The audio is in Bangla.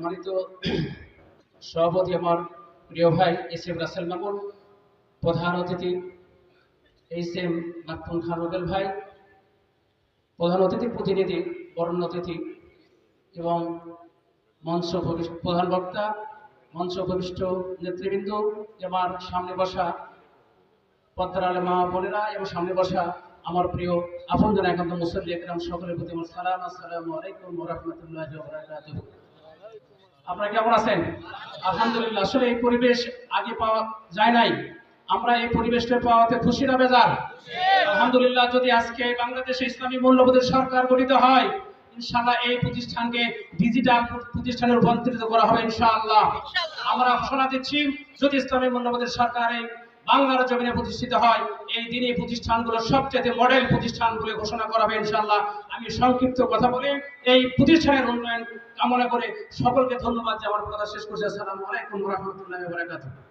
সম্মানিত সভাপতি আমার প্রিয় ভাই এস এম রাসেল মামুন, প্রধান অতিথি এইচ এম নাকপুন খান রুবেল ভাই, প্রধান অতিথি, প্রতিনিধি বরণ্য অতিথি এবং মঞ্চ প্রধান বক্তা, মঞ্চ ভবিষ্ঠ নেতৃবৃন্দ, আমার সামনে বসা পদ্মার আলে মা বোনেরা এবং সামনে বসা আমার প্রিয় আপনজন একান্ত মুসল্লি একরাম, সকলের প্রতি আমার সালাম, আসসালামু আলাইকুম রাহমাতুল্লাহি আপনারা কেমন আছেন? আলহামদুলিল্লাহ, আসলে এই পরিবেশ আগে পাওয়া যায় নাই। আমরা এই পরিবেশটা পাওয়াতে খুশি না বেজার? আলহামদুলিল্লাহ, যদি আজকে বাংলাদেশে ইসলামী মূল্যবোধের সরকার গঠিত হয়, ইনশাআল্লাহ এই প্রতিষ্ঠানকে ডিজিটাল প্রতিষ্ঠানে রূপান্তরিত করা হবে, ইনশাআল্লাহ। আমরা ঘোষণা দিচ্ছি, যদি ইসলামী মূল্যবোধের সরকার এই বাংলার জমিনে প্রতিষ্ঠিত হয়, এই দিনে প্রতিষ্ঠানগুলো সবচেয়ে মডেল প্রতিষ্ঠান বলে ঘোষণা করা হবে ইনশাল্লাহ আমি সংক্ষিপ্ত কথা বলে, এই প্রতিষ্ঠানের উন্নয়ন কামনা করে সকলকে ধন্যবাদ যে আমার কথা শেষ করছি। আসসালামু আলাইকুম রহমতুল্লাহ